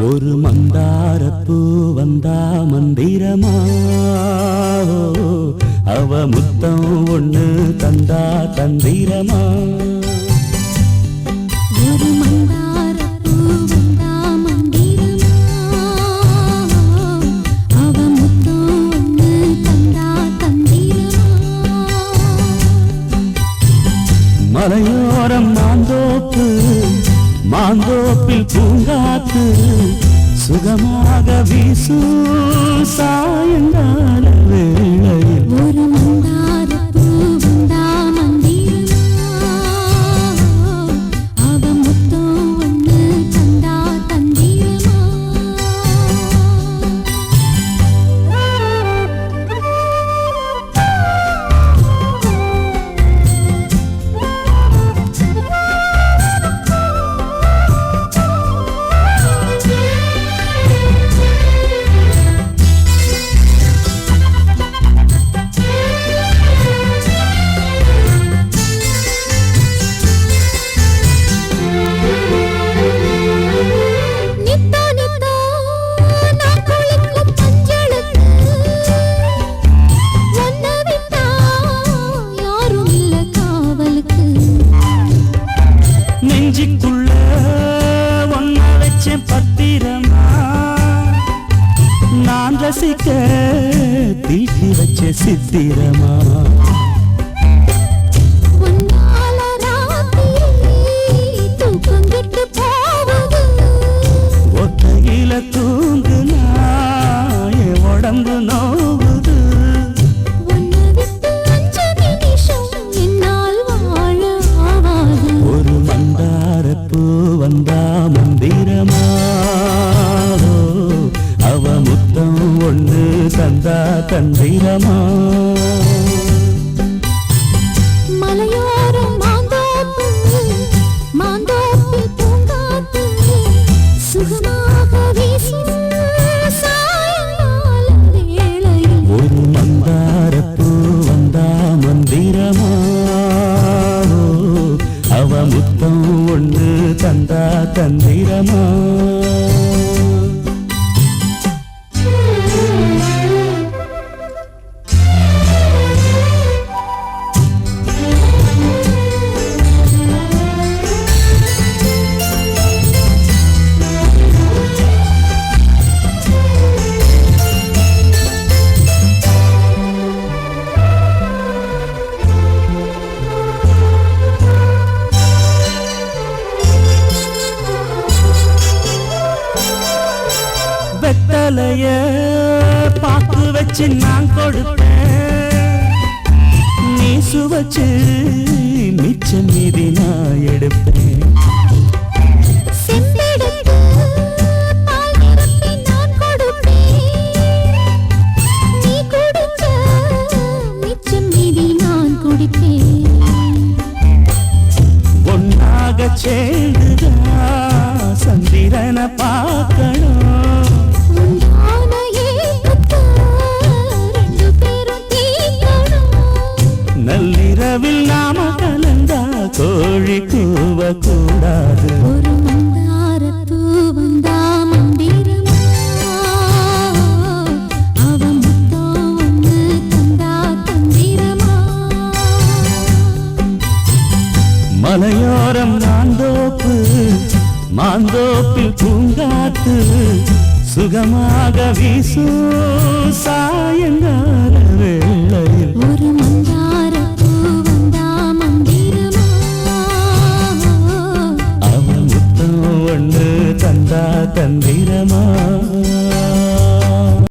ஒரு மந்தாரப்பூ வந்தா மந்திரமா? அவ முத்தம் ஒண்ணு தந்தா தந்திரமா? ஒரு மந்தாரப்பூ வந்தா மந்திரமா? அவ முத்தம் ஒண்ணு தந்தா தந்திரமா? மலையோரம் மாந்தோப்பு மாந்தோப்பில் பூங்காத்து சுகமாக வீசு சாயங்கால ரசிக்க தீட்டி வச்ச சித்திரமா? ஒத்தையில தூங்குனா என் உடம்பு நோவுது. ஒரு மந்தாரப்பூ வந்தா மந்திரமா? வீசும் சாயங்கால வேளையில். ஒரு மந்தாரப்பூ வந்தா மந்திரமா அவ முத்தம் ஒண்ணு தந்தா தந்திரமா வெத்தலைய பாக்கு வச்சு நான் கொடுப்பேன். நீ சுவச்சு மிச்சம் மீதி நான் எடுப்பேன். செம்பெடுத்து பால் நிரப்பி நான் மலையோரம் மாந்தோப்பு மாந்தோப்பில் பூங்காத்து சுகமாக வீசும் சாயங்கால வேளையில்